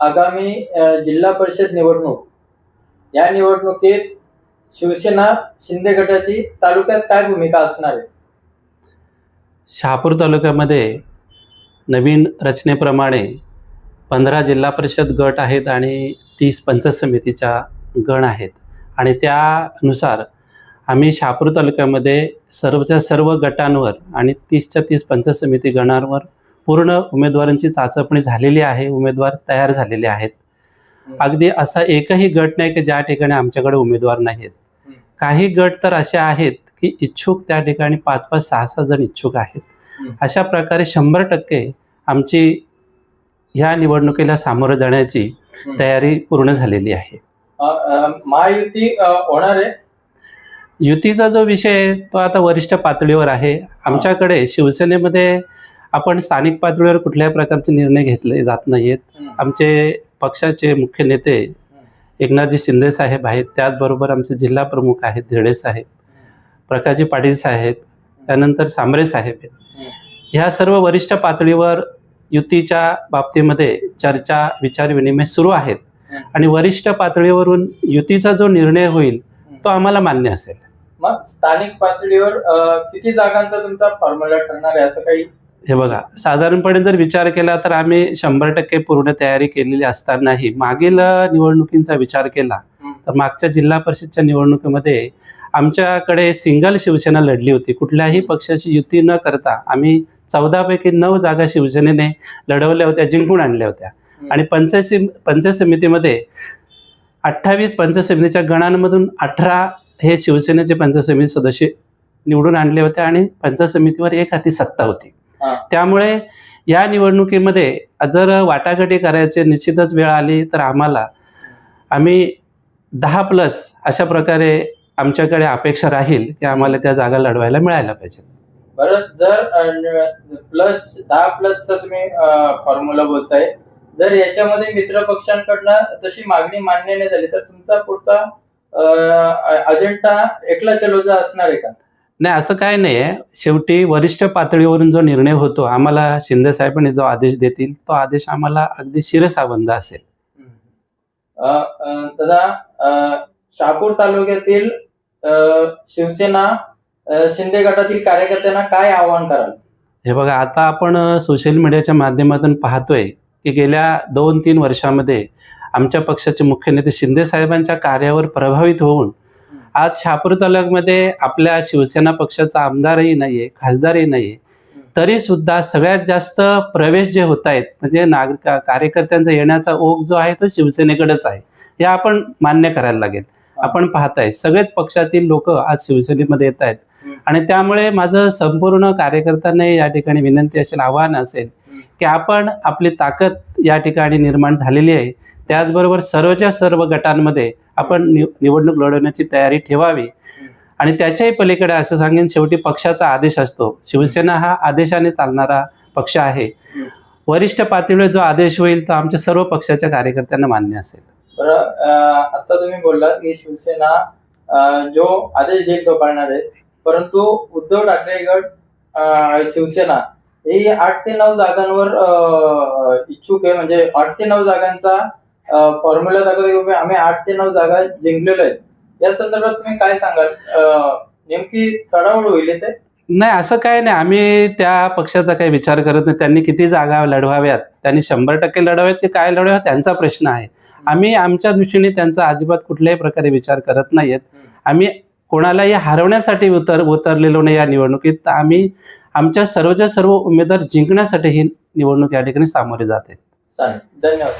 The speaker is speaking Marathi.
आगामी जिल्हा परिषद निवडणूक. या निवडणुकीत शिवसेना शिंदे गटाची तालुक्यात काय भूमिका असणार आहे? शहापूर तालुक्यामध्ये नवीन रचनेप्रमाणे पंधरा जिल्हा परिषद गट आहेत आणि तीस पंचायत समितीच्या गण आहेत. आणि त्यानुसार आम्ही शहापूर तालुक्यामध्ये सर्वच्या सर्व गटांवर आणि तीसच्या तीस पंचायत समिती गणांवर पूर्ण उमेदवारांची चाचपणी झालेली आहे उमेदवार तयार झालेले आहेत. अगदी असा एकही गट नाही की ज्या ठिकाणी आमच्याकडे उमेदवार नाहीत. काही गट तर असे आहेत की इच्छुक त्या ठिकाणी पाच पाच सहा सहा जण इच्छुक आहेत. अशा प्रकारे शंभर टक्के आमची ह्या निवडणुकीला सामोरं जाण्याची. तयारी पूर्ण झालेली आहे. महायुती होणार आहे? युतीचा जो विषय आहे तो आता वरिष्ठ पातळीवर आहे. आमच्याकडे शिवसेनेमध्ये आपण स्थानिक पातळीवर कुठल्याही प्रकारचे निर्णय घेतले जात नाहीत. आमचे पक्षाचे मुख्य नेते एकनाथजी शिंदे साहेब आहेत. त्याचबरोबर आमचे जिल्हा प्रमुख आहेत धिरडे साहेब प्रकाशजी पाटील साहेब त्यानंतर सांबरे साहेब आहेत. ह्या सर्व वरिष्ठ पातळीवर युतीच्या बाबतीमध्ये चर्चा विचारविनिमय सुरू आहेत. आणि वरिष्ठ पातळीवरून युतीचा जो निर्णय होईल तो आम्हाला मान्य असेल. मग स्थानिक पातळीवर किती जागांचा तुमचा फॉर्म्युला ठरणार आहे? असं काही हे बघा साधारणपणे जर विचार केला तर आम्ही शंभर टक्के पूर्ण तयारी केलेली असतानाही मागील निवडणुकींचा विचार केला. तर मागच्या जिल्हा परिषदच्या निवडणुकीमध्ये आमच्याकडे सिंगल शिवसेना लढली होती कुठल्याही पक्षाची युती न करता आम्ही चौदापैकी नऊ जागा शिवसेनेने लढवल्या होत्या जिंकून आणल्या होत्या. आणि पंचायत पंचायत समितीमध्ये अठ्ठावीस पंचायत समितीच्या गणांमधून अठरा हे शिवसेनेचे पंचायत समिती सदस्य निवडून आणले होते आणि पंचायत समितीवर एक हाती सत्ता होती. त्यामुळे या निवडणुकीमध्ये जर वाटाघाटी करायचे निश्चितच वेळ आली तर आम्हाला आम्ही दहा प्लस अशा प्रकारे आमच्याकडे अपेक्षा राहील की आम्हाला त्या जागा लढवायला मिळायला पाहिजे. बरं जर प्लस दहा प्लसचा तुम्ही फॉर्म्युला बोलताय जर याच्यामध्ये मित्र पक्षांकडनं तशी मागणी मान्य नाही झाली तर तुमचा पुढचा अजेंडा एकला चलोचा असणार आहे का? नाही असं काय नाही आहे शेवटी वरिष्ठ पातळीवरून जो निर्णय होतो आम्हाला शिंदे साहेबांनी जो आदेश देतील तो आदेश आम्हाला अगदी शिरसाबंद असेल. दादा शहापूर तालुक्यातील शिवसेना शिंदे गटातील कार्यकर्त्यांना काय आवाहन कराल? हे बघा आता आपण सोशल मीडियाच्या माध्यमातून पाहतोय की गेल्या दोन तीन वर्षामध्ये आमच्या पक्षाचे मुख्य नेते शिंदे साहेबांच्या कार्यावर प्रभावित होऊन आज शहापूर तालुक्यामध्ये आपल्या शिवसेना पक्षाचा आमदारही नाहीये खासदारही नाहीये. तरी सुद्धा सगळ्यात जास्त प्रवेश जे होत आहेत म्हणजे नागरिक कार्यकर्त्यांचा येण्याचा ओघ जो आहे तो शिवसेनेकडेच आहे. हे आपण मान्य करायला लागेल. आपण पाहताय सगळेच पक्षातील लोक आज शिवसेनेमध्ये येत आहेत. आणि त्यामुळे माझं संपूर्ण कार्यकर्त्यांना या ठिकाणी विनंती असेल आव्हान असेल. की आपण आपली ताकद या ठिकाणी निर्माण झालेली आहे. त्याचबरोबर सर्वच्या सर्व गटांमध्ये आपण निवडणूक लढवण्याची तयारी ठेवावी. आणि त्याच्याही पलीकडे असं सांगेन शेवटी पक्षाचा आदेश असतो. शिवसेना हा आदेशाने चालणारा पक्ष आहे. वरिष्ठ पातळीवर जो आदेश होईल तो आमच्या सर्व पक्षाच्या कार्यकर्त्यांना मान्य असेल. बरं आता तुम्ही बोललात की शिवसेना जो आदेश देईल तो पाळणार आहे. परंतु उद्धव ठाकरे गट शिवसेना ही आठ ते नऊ जागांवर इच्छुक आहे. म्हणजे आठ ते नऊ जागांचा फॉर्म्युला बाबा आम्ही आठ ते नऊ जागा जिंकलेलो आहेत. या संदर्भात तुम्ही काय सांगाल? नेमकी चढावड होईल ते नाही असं काय नाही. आम्ही त्या पक्षाचा काही विचार करत नाही. त्यांनी किती जागा लढवाव्यात? त्यांनी शंभर टक्के लढवाव्यात की काय लढवाव्यात त्यांचा प्रश्न आहे. आम्ही आमच्या दृष्टीने त्यांचा अजिबात कुठल्याही प्रकारे विचार करत नाहीयेत. आम्ही कोणालाही हरवण्यासाठी उतर उतरलेलो नाही या निवडणुकीत. तर आम्ही आमच्या सर्वच्या सर्व उमेदवार जिंकण्यासाठी ही निवडणूक या ठिकाणी सामोरे जाते चालेल. धन्यवाद.